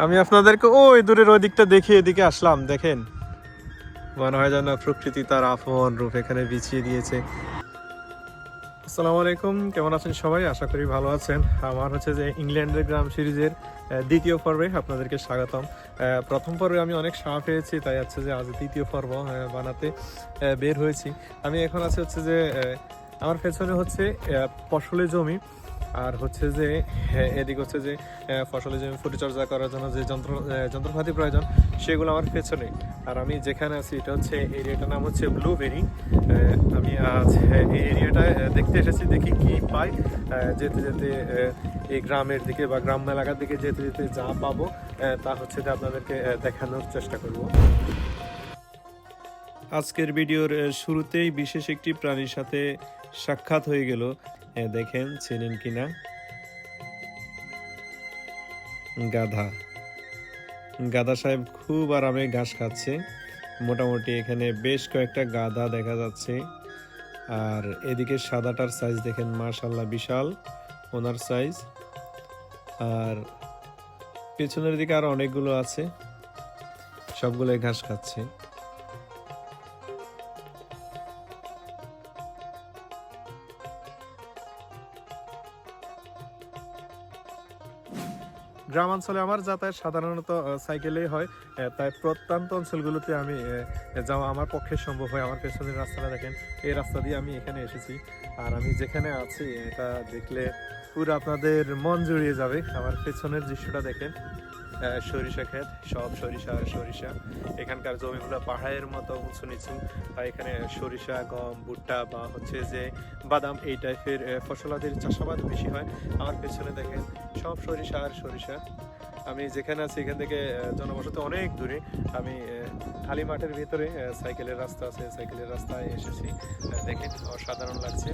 আমি আপনাদেরকে ওই দূরের ওই দিকটা দেখিয়ে এদিকে আসলাম, দেখেন। মনে হয় যেন প্রকৃতি তার আপন রূপ এখানে বিছিয়ে দিয়েছে। আসসালামু আলাইকুম কেমন আছেন সবাই? আশা করি ভালো আছেন। আমার হচ্ছে যে ইংল্যান্ডের গ্রাম সিরিজের দ্বিতীয় পর্বে আপনাদেরকে স্বাগতম। প্রথম পর্বে আমি অনেক সাহা পেয়েছি, তাই হচ্ছে যে আজ দ্বিতীয় পর্ব বানাতে বের হয়েছি। আমি এখন আছে হচ্ছে যে আমার পেছনে হচ্ছে ফসলের জমি। আর হচ্ছে যে হ্যাঁ, এদিকে হচ্ছে যে ফসলের জমি পরিচর্যা করার জন্য যে যন্ত্র যন্ত্রপাতি প্রয়োজন সেগুলো আমার পেছনে। আর আমি যেখানে আছি এটা হচ্ছে এরিয়াটার নাম হচ্ছে ব্লুবেরি। আমি আজ এই এরিয়াটা দেখতে এসেছি দেখি কি পাই। যেতে যেতে এই গ্রামের দিকে বা গ্রাম এলাকার দিকে যেতে যেতে যা পাবো তা হচ্ছে যে আপনাদেরকে দেখানোর চেষ্টা করব। আজকের ভিডিওর শুরুতেই বিশেষ একটি প্রাণীর সাথে সাক্ষাৎ হয়ে গেল। আহ, দেখেন চেনেন কিনা গাধা। গাধা সাহেব খুব আরামে ঘাস খাচ্ছে। মোটামুটি এখানে বেশ কয়েকটা গাধা দেখা যাচ্ছে। আর এদিকে সাদাটার সাইজ দেখেন মার্শাল্লাহ বিশাল ওনার সাইজ আর পেছনের দিকে আরও অনেকগুলো আছে। সবগুলোই ঘাস খাচ্ছে। গ্রামাঞ্চলে আমার যাতায়াত সাধারণত সাইকেলেই হয়। তাই প্রত্যন্ত অঞ্চলগুলোতে আমি যাওয়া আমার পক্ষে সম্ভব হয়। আমার পেছনের রাস্তাটা দেখেন, এই রাস্তা দিয়ে আমি এখানে এসেছি। আর আমি যেখানে আছি, এটা দেখলে পুরো আপনাদের মন জুড়িয়ে যাবে। আমার পেছনের দৃশ্যটা দেখেন সরিষা ক্ষেত, সব সরিষা আর সরিষা। এখানকার জমিগুলো পাহাড়ের মতো উঁচু নিচু। তাই এখানে সরিষা, গম, ভুট্টা বা হচ্ছে যে বাদাম এই টাইপের ফসলাদির চাষাবাদ বেশি হয়। আমার পেছনে দেখেন সব সরিষা আর সরিষা। আমি যেখানে আছি, এখান থেকে জনবসতি অনেক দূরে। আমি খালি মাঠের ভিতরে সাইকেলের রাস্তা আছে, সাইকেলের রাস্তায় এসেছি। দেখেন, অসাধারণ লাগছে।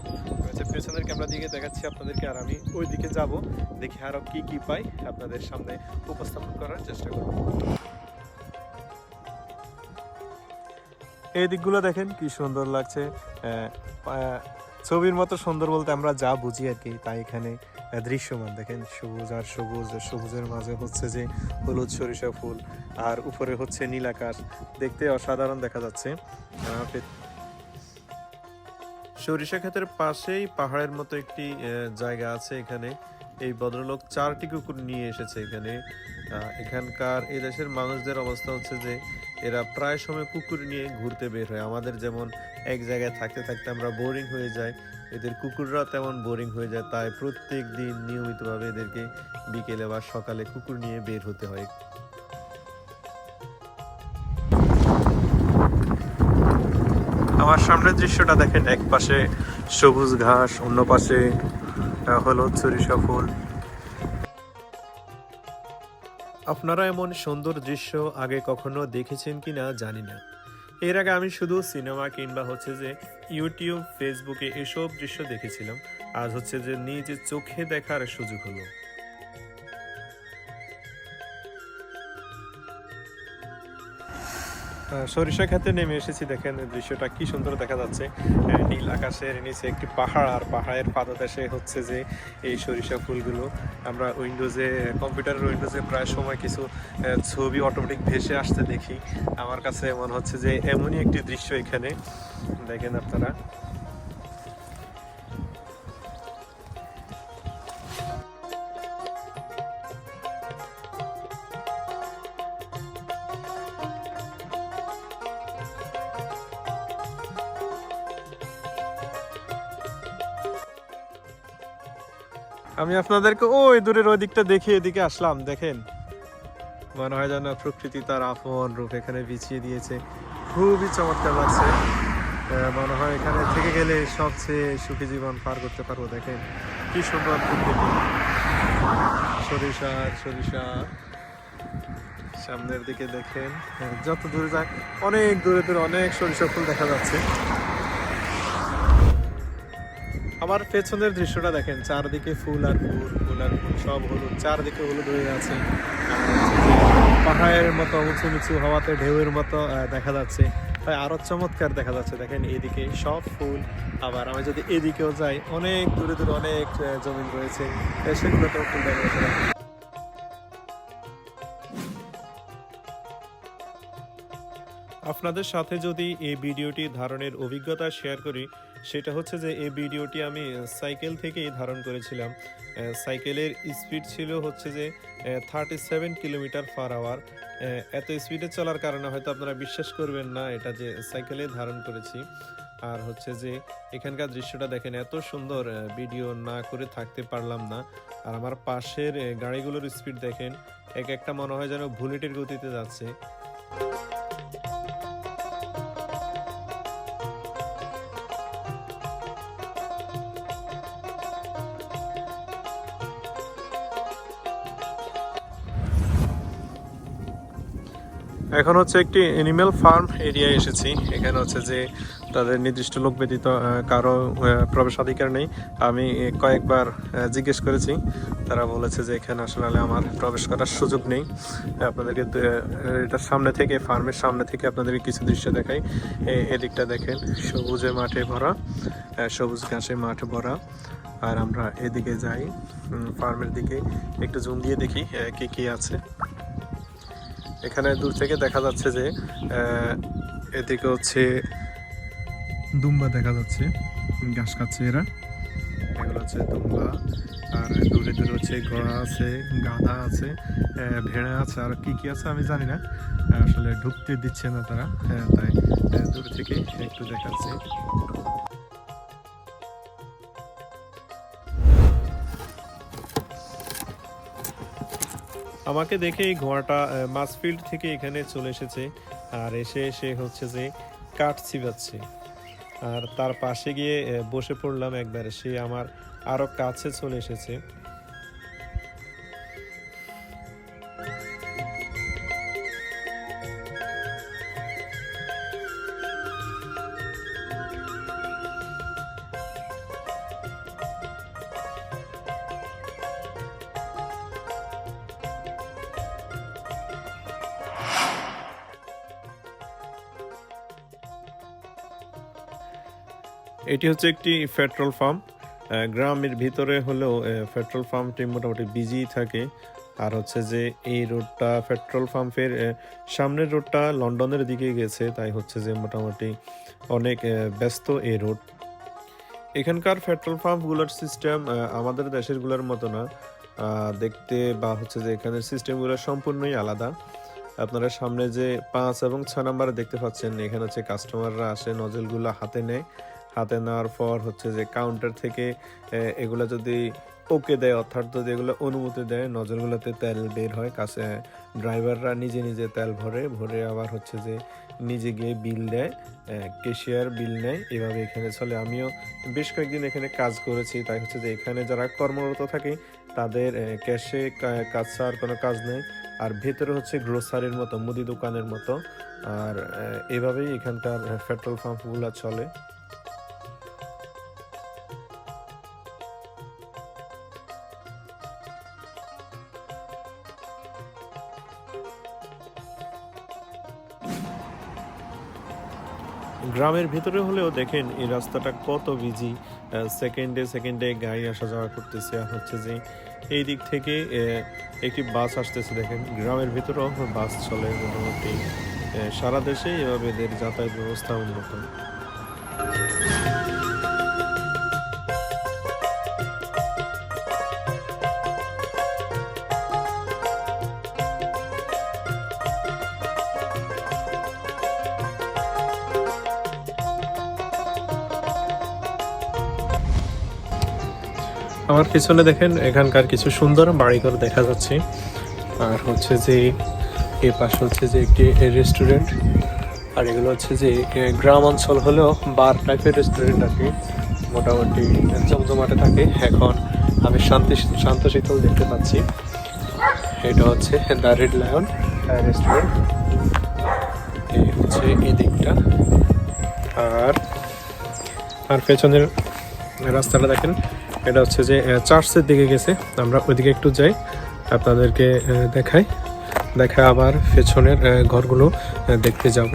পেছনের ক্যামেরা দিকে দেখাচ্ছি আপনাদেরকে, আর আমি ওই দিকে যাব। দেখি আরও কি কি পাই আপনাদের সামনে উপস্থাপন করার চেষ্টা করব। এই দিকগুলো দেখেন, কি সুন্দর লাগছে। ছবির মতো সুন্দর বলতে আমরা যা বুঝি আর কি, তাই এখানে দৃশ্যমান। দেখেন, সবুজ আর সবুজ সবুজের মাঝে হচ্ছে যে হলুদ সরিষা ফুল, আর উপরে হচ্ছে নীল আকাশ। দেখতে অসাধারণ দেখা যাচ্ছে। সরিষা ক্ষেতের পাশেই পাহাড়ের মতো একটি জায়গা আছে এখানে। এই ভদ্রলোক চারটি কুকুর নিয়ে এসেছে এখানে। এখানকার এই দেশের মানুষদের অবস্থা হচ্ছে যে এরা প্রায় সময় কুকুর নিয়ে ঘুরতে বের হয়। আমাদের যেমন এক জায়গায় থাকতে থাকতে আমরা বোরিং হয়ে যাই এদের কুকুররা তেমন বোরিং হয়ে যায় তাই প্রত্যেক দিন নিয়মিতভাবে এদেরকে বিকেলে বা সকালে কুকুর নিয়ে বের হতে হয়। আমার সামনের দৃশ্যটা দেখেন এক পাশে সবুজ ঘাস অন্য পাশে হলুদ সরিষা ফুল। আপনারা এমন সুন্দর দৃশ্য আগে কখনো দেখেছেন কিনা জানি না। এর আগে আমি শুধু সিনেমা কিংবা হচ্ছে যে ইউটিউব, ফেসবুকে এসব দৃশ্য দেখেছিলাম। আজ হচ্ছে যে নিজে চোখে দেখার সুযোগ হলো। সরিষা খেতে নেমে এসেছি, দেখেন দৃশ্যটা কি সুন্দর দেখা যাচ্ছে। নীল আকাশের নিচে একটি পাহাড়, আর পাহাড়ের পাদদেশে হচ্ছে যে এই সরিষা ফুলগুলো। আমরা উইন্ডোজে, কম্পিউটারের উইন্ডোজে প্রায় সময় কিছু ছবি অটোমেটিক ভেসে আসতে দেখি। আমার কাছে মনে হচ্ছে যে এমনই একটি দৃশ্য এখানে। দেখেন আপনারা। আমি আপনাদেরকে ওই দূরের ওই দিকটা দেখে এদিকে আসলাম, দেখেন। মনে হয় যেন প্রকৃতি তার আপন রূপ এখানে বিছিয়ে দিয়েছে। খুবই চমৎকার লাগছে। মনে হয় এখানে থেকে গেলে সবচেয়ে সুখী জীবন পার করতে পারব, দেখেন। কি সুন্দর প্রকৃতি। সরিষা সরিষা সামনের দিকে দেখেন। যত দূরে যাক, অনেক দূরে দূরে অনেক সরিষা ফুল দেখা যাচ্ছে। আমার পেছনের দৃশ্যটা দেখেন, চারদিকে ফুল আর ফুল ফুল আর ফুল, সব হলুদ, চারদিকে হলুদ হয়ে আছে। পাহাড়ের মতো, উঁচু নিচু হওয়াতে, ঢেউয়ের মতো দেখা যাচ্ছে। তাই আরও চমৎকার দেখা যাচ্ছে। দেখেন, এদিকে সব ফুল। আবার আমি যদি এদিকেও যাই, অনেক দূরে দূরে অনেক জমিন রয়েছে। সেগুলোতেও ফুল দেখা যাচ্ছে। আপনাদের সাথে যদি এই ভিডিওটি ধারণের অভিজ্ঞতা শেয়ার করি, সেটা হচ্ছে যে এই ভিডিওটি আমি সাইকেল থেকেই ধারণ করেছিলাম। সাইকেলের স্পিড ছিল হচ্ছে যে thirty seven kilometre per hour এত স্পিডে চলার কারণে হয়তো আপনারা বিশ্বাস করবেন না, এটা যে সাইকেলে ধারণ করেছি। আর হচ্ছে যে, এখানকার দৃশ্যটা দেখেন, এত সুন্দর ভিডিও না করে থাকতে পারলাম না। আর আমার পাশের গাড়িগুলোর স্পিড দেখেন, এক একটা মনে হয় যেন বুলেটের গতিতে যাচ্ছে। এখন হচ্ছে একটি অ্যানিম্যাল ফার্ম এরিয়ায় এসেছি। এখানে হচ্ছে যে তাদের নির্দিষ্ট লোক ব্যতীত কারও প্রবেশাধিকার নেই। আমি কয়েকবার জিজ্ঞেস করেছি। তারা বলেছে যে এখানে আসলে আমার প্রবেশ করার সুযোগ নেই। আপনাদেরকে এটার সামনে থেকে ফার্মের সামনে থেকে আপনাদেরকে কিছু দৃশ্য দেখাই। এদিকটা দেখেন, সবুজে মাঠে ভরা সবুজ ঘাসে মাঠ ভরা। আর আমরা এদিকে যাই ফার্মের দিকে। একটু জুম দিয়ে দেখি কি কি আছে। এখানে দূর থেকে দেখা যাচ্ছে যে এদিকে হচ্ছে দুম্বা দেখা যাচ্ছে ঘাস খাচ্ছে এরা। এগুলো হচ্ছে দুম্বা আর দূরে দূরে হচ্ছে ঘোড়া আছে গাধা আছে ভেড়া আছে আর কি কি আছে আমি জানি না। আসলে ঢুকতে দিচ্ছে না তারা আহ, তাই দূরে থেকে একটু দেখাচ্ছি। আমাকে দেখে এই ঘোড়াটা মাসফিল্ড থেকে এখানে চলে এসেছে আর এসে সে হচ্ছে যে কাঠ চিবাচ্ছে আর তার পাশে গিয়ে বসে পড়লাম একবারে। সে আমার আরও কাছে চলে এসেছে। এটি হচ্ছে একটি পেট্রোল পাম্প। গ্রামের ভিতরে হলেও পেট্রোল পাম্পটি মোটামুটি বিজি থাকে। আর হচ্ছে যে, এই রোডটা পেট্রোল পাম্পের সামনের রোডটা লন্ডনের দিকে গেছে। তাই হচ্ছে যে, মোটামুটি অনেক ব্যস্ত এই রোড। এখানকার পেট্রোল পাম্পগুলোর সিস্টেম আমাদের দেশেরগুলোর মতো না। দেখতে বা হচ্ছে যে, এখানের সিস্টেমগুলো সম্পূর্ণই আলাদা। আপনারা সামনে যে পাঁচ এবং ছয় নাম্বারে দেখতে পাচ্ছেন, এখানে হচ্ছে কাস্টমাররা আসে নজলগুলো হাতে নেয়। হাতে নেওয়ার পর হচ্ছে যে কাউন্টার থেকে এগুলো যদি ওকে দেয়, অর্থাৎ যদি এগুলো অনুমতি দেয়, নজরগুলোতে তেল বের হয়, কাছে ড্রাইভাররা নিজে নিজে তেল ভরে ভরে আবার হচ্ছে যে নিজে গিয়ে বিল দেয় কেশিয়ার বিল নেয়, এভাবে এখানে চলে। আমিও বেশ কয়েকদিন এখানে কাজ করেছি, তাই হচ্ছে যে এখানে যারা কর্মরত থাকে, তাদের ক্যাশে কাজ ছাড়ার কোনো কাজ নেই। আর ভেতরে হচ্ছে গ্রোসারির মতো, মুদি দোকানের মতো। আর এভাবেই এখানকার পেট্রোল পাম্পগুলো চলে। গ্রামের ভিতরে হলেও দেখেন এই রাস্তাটা কত বিজি। সেকেন্ডে সেকেন্ডে গাড়ি আসা যাওয়া করতেছে। আর হচ্ছে যে এই দিক থেকে একটি বাস আসতেছে দেখেন। গ্রামের ভিতরেও বাস চলে মোটামুটি সারা দেশে এভাবে এদের যাতায়াত ব্যবস্থা উন্নত। আমার পিছনে দেখেন এখানকার কিছু সুন্দর বাড়িঘর দেখা যাচ্ছে। আর হচ্ছে যে এ পাশে হচ্ছে যে একটি রেস্টুরেন্ট আর এগুলো হচ্ছে যে গ্রাম অঞ্চল হলেও বার টাইপের রেস্টুরেন্ট আর কি, মোটামুটি জমজমাটে থাকে। এখন আমি শান্তি শান্ত শীতল দেখতে পাচ্ছি। এটা হচ্ছে দ্য রেড লায়ন রেস্টুরেন্ট হচ্ছে এই দিকটা। আর আর পেছনের রাস্তাটা দেখেন এটা হচ্ছে যে চার্চের দিকে গেছে। আমরা ওইদিকে একটু যাই, আপনাদেরকে দেখাই। দেখা আবার পেছনের ঘরগুলো দেখতে যাব।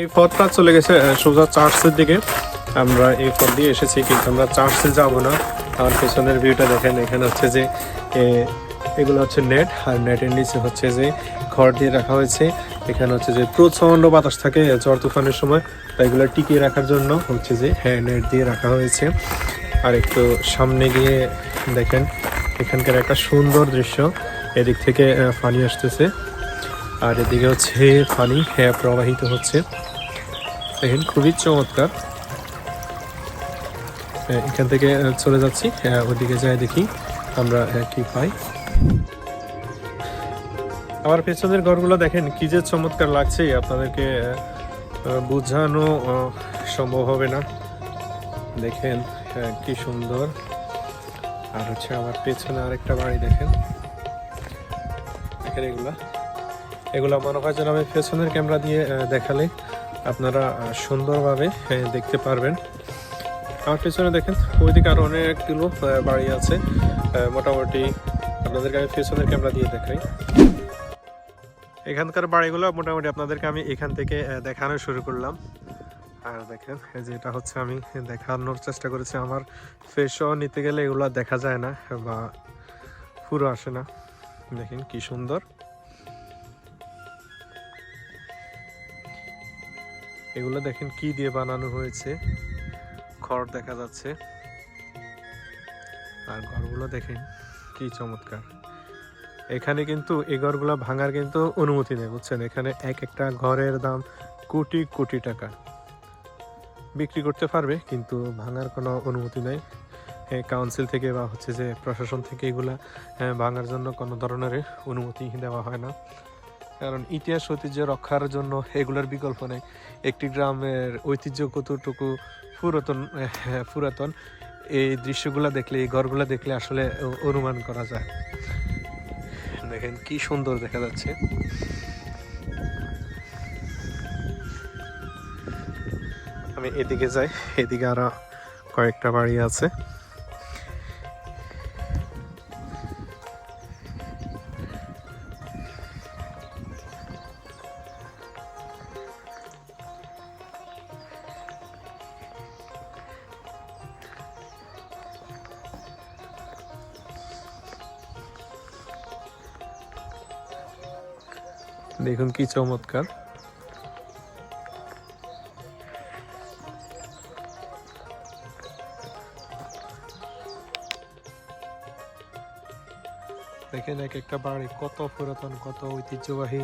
এই পথটা চলে গেছে সোজা চার্চের দিকে। আমরা এই পথ দিয়ে এসেছি, কিন্তু আমরা চার্চে যাব না। আর পেছনের ভিউটা দেখেন, এখানে হচ্ছে যে এগুলো হচ্ছে নেট আর নেটের নিচে হচ্ছে যে ঘর দিয়ে রাখা হয়েছে। এখানে হচ্ছে যে প্রচণ্ড বাতাস থাকে, ঝড় তুফানের সময়। তাই এগুলো টিকিয়ে রাখার জন্য হচ্ছে যে হ্যাঁ নেট দিয়ে রাখা হয়েছে। আর একটু সামনে গিয়ে দেখেন, এখানকার একটা সুন্দর দৃশ্য। এদিক থেকে পানি আসতেছে। আর এদিকে হচ্ছে পানি হ্যাঁ প্রবাহিত হচ্ছে। দেখেন, খুবই চমৎকার। এখান থেকে চলে যাচ্ছি। ওদিকে যাই দেখি আমরা কি পাই। আমার পেছনের ঘরগুলো দেখেন, কি যে চমৎকার লাগছে আপনাদেরকে বোঝানো সম্ভব হবে না। দেখেন কি সুন্দর। আর হচ্ছে আমার পেছনে আরেকটা বাড়ি, দেখেন। দেখেন এগুলা। এগুলো মনে হয় যেন আমি পেছনের ক্যামেরা দিয়ে দেখালে আপনারা সুন্দরভাবে দেখতে পারবেন। আমার পেছনে দেখেন, ওইদিকে আরও অনেকগুলো বাড়ি আছে। মোটামুটি আপনাদেরকে আমি পেছনের ক্যামেরা দিয়ে দেখাই। এখানকার বাড়িগুলো মোটামুটি আপনাদেরকে আমি এখান থেকে দেখানো শুরু করলাম। আর দেখেন, এই যে এটা হচ্ছে আমি দেখানোর চেষ্টা করেছি। আমার ফেসও নিতে গেলে এগুলো দেখা যায় না, বা পুরো আসে না। দেখেন কি সুন্দর। এগুলো দেখেন কি দিয়ে বানানো হয়েছে। খড় দেখা যাচ্ছে। আর ঘরগুলো দেখেন কি চমৎকার। এখানে কিন্তু এই ঘরগুলো ভাঙার কিন্তু অনুমতি নেই, বুঝছেন? এখানে এক একটা ঘরের দাম কোটি কোটি টাকা। বিক্রি করতে পারবে, কিন্তু ভাঙার কোনো অনুমতি নেই। কাউন্সিল থেকে বা হচ্ছে যে প্রশাসন থেকে এগুলা ভাঙার জন্য কোনো ধরনের অনুমতি দেওয়া হয় না। কারণ ইতিহাস ঐতিহ্য রক্ষার জন্য এগুলোর বিকল্প নেই। একটি গ্রামের ঐতিহ্য কতটুকু পুরাতন পুরাতন, এই দৃশ্যগুলো দেখলে, এই ঘরগুলো দেখলে আসলে অনুমান করা যায়। দেখেন কি সুন্দর দেখা যাচ্ছে। আমি এদিকে যাই, এদিকে আরও কয়েকটা বাড়ি আছে। দেখুন কি চমৎকার। দেখেন এক একটা বাড়ি কত পুরাতন, কত ঐতিহ্যবাহী,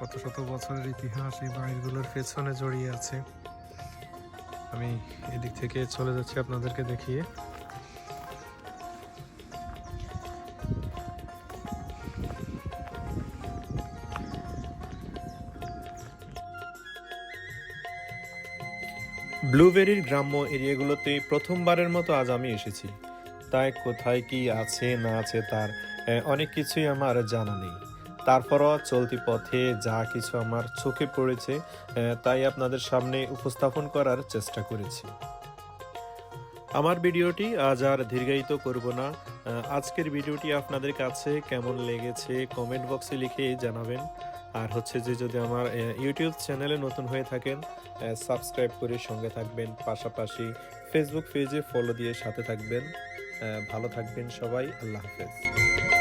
কত শত বছরের ইতিহাস এই বাড়িগুলোর পেছনে জড়িয়ে আছে। আমি এদিক থেকে চলে যাচ্ছি আপনাদেরকে দেখিয়ে। ব্লুবেরির গ্রাম্য এরিয়াগুলোতে প্রথমবারের মতো আজ আমি এসেছি। তাই কোথায় কি আছে, না আছে তার অনেক কিছুই আমার জানা নেই। তারপরও চলতি পথে যা কিছু আমার চোখে পড়েছে তাই আপনাদের সামনে উপস্থাপন করার চেষ্টা করেছি। আমার ভিডিওটি আজ আর দীর্ঘায়িত করব না। আজকের ভিডিওটি আপনাদের কাছে কেমন লেগেছে, কমেন্ট বক্সে লিখে জানাবেন। আর হচ্ছে যে যদি আমার ইউটিউব চ্যানেলে নতুন হয়ে থাকেন সাবস্ক্রাইব করে সঙ্গে থাকবেন, পাশাপাশি ফেসবুক পেজে ফলো দিয়ে সাথে থাকবেন। ভালো থাকবেন সবাই, আল্লাহ হাফেজ।